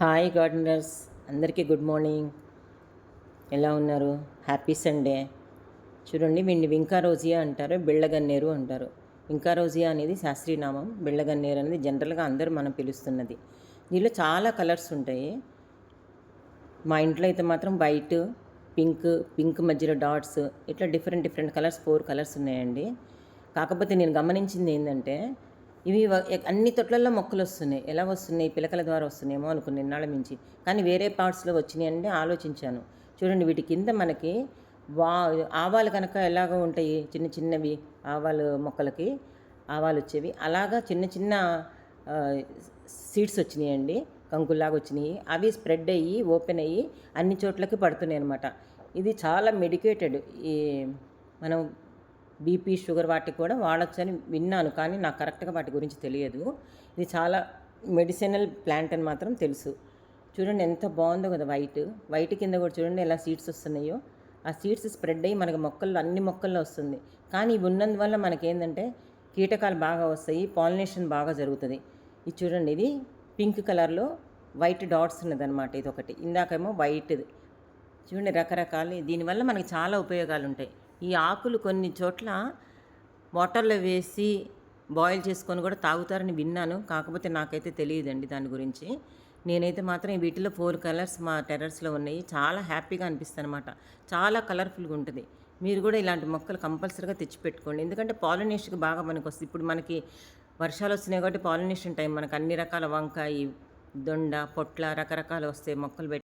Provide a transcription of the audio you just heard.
Hi gardeners అందరికీ good morning. ఎలా ఉన్నారు? Happy Sunday. చూడండి వీడిని వింకా రోజియా అంటారు బిళ్ళగన్నేరు అంటారు. వింకా రోజియా అనేది శాస్త్రీనామం బిళ్ళగన్నేరు అనేది జనరల్గా అందరూ మనం పిలుస్తున్నది. దీనిలో చాలా కలర్స్ ఉంటాయి. మా ఇంట్లో అయితే మాత్రం వైట్ పింక్ పింక్ మధ్యలో డాట్స్ ఇట్లా different different colours four colours ఉన్నాయండి. కాకపోతే నేను గమనించింది ఏంటంటే ఇవి అన్ని తొట్లల్లో మొక్కలు వస్తున్నాయి. ఎలా వస్తున్నాయి? పిలకల ద్వారా వస్తున్నాయేమో అనుకుని నిన్నాళ్ళ మించి. కానీ వేరే పార్ట్స్లో వచ్చినాయి అంటే ఆలోచించాను. చూడండి వీటి కింద మనకి వా ఆవాలు కనుక ఎలాగో ఉంటాయి? చిన్న చిన్నవి ఆవాలు మొక్కలకి ఆవాలు వచ్చేవి. అలాగా చిన్న చిన్న సీడ్స్ వచ్చినాయండి. కంకుల్లాగా వచ్చినాయి. అవి స్ప్రెడ్ అయ్యి ఓపెన్ అయ్యి అన్ని చోట్లకి పడుతున్నాయి అనమాట ఇది చాలా మెడికేటెడ్. ఈ మనం బీపీ షుగర్ వాటికి కూడా వాడచ్చని విన్నాను కానీ నాకు కరెక్ట్గా వాటి గురించి తెలియదు. ఇది చాలా మెడిసినల్ ప్లాంట్ అని మాత్రం తెలుసు. చూడండి ఎంత బాగుందో కదా వైట్ వైట్ కింద కూడా చూడండి ఎలా సీడ్స్ వస్తున్నాయో. ఆ సీడ్స్ స్ప్రెడ్ అయ్యి మనకి మొక్కల్లో అన్ని మొక్కల్లో వస్తుంది. కానీ ఇవి ఉన్నందువల్ల మనకేంటంటే కీటకాలు బాగా వస్తాయి పాలినేషన్ బాగా జరుగుతుంది. ఇది చూడండి ఇది పింక్ కలర్లో వైట్ డాట్స్ ఉన్నదన్నమాట ఇది ఒకటి. ఇందాకేమో వైట్ చూడండి రకరకాలు. దీనివల్ల మనకి చాలా ఉపయోగాలు ఉంటాయి ఈ ఆకులు కొన్ని చోట్ల వాటర్లో వేసి బాయిల్ చేసుకొని కూడా తాగుతారని విన్నాను. కాకపోతే నాకైతే తెలియదండి దాని గురించి. నేనైతే మాత్రం వీటిలో ఫోర్ కలర్స్ మా టెర్రస్లో ఉన్నాయి. చాలా హ్యాపీగా అనిపిస్తుంది అనమాట చాలా కలర్ఫుల్గా ఉంటుంది. మీరు కూడా ఇలాంటి మొక్కలు కంపల్సరీగా తెచ్చిపెట్టుకోండి ఎందుకంటే పాలినేషన్కి బాగా మనకు వస్తుంది. ఇప్పుడు మనకి వర్షాలు వస్తున్నాయి కాబట్టి పాలినేషన్ టైం మనకు అన్ని రకాల వంకాయ దొండ పొట్ల రకరకాలు వస్తాయి మొక్కలు పెట్టి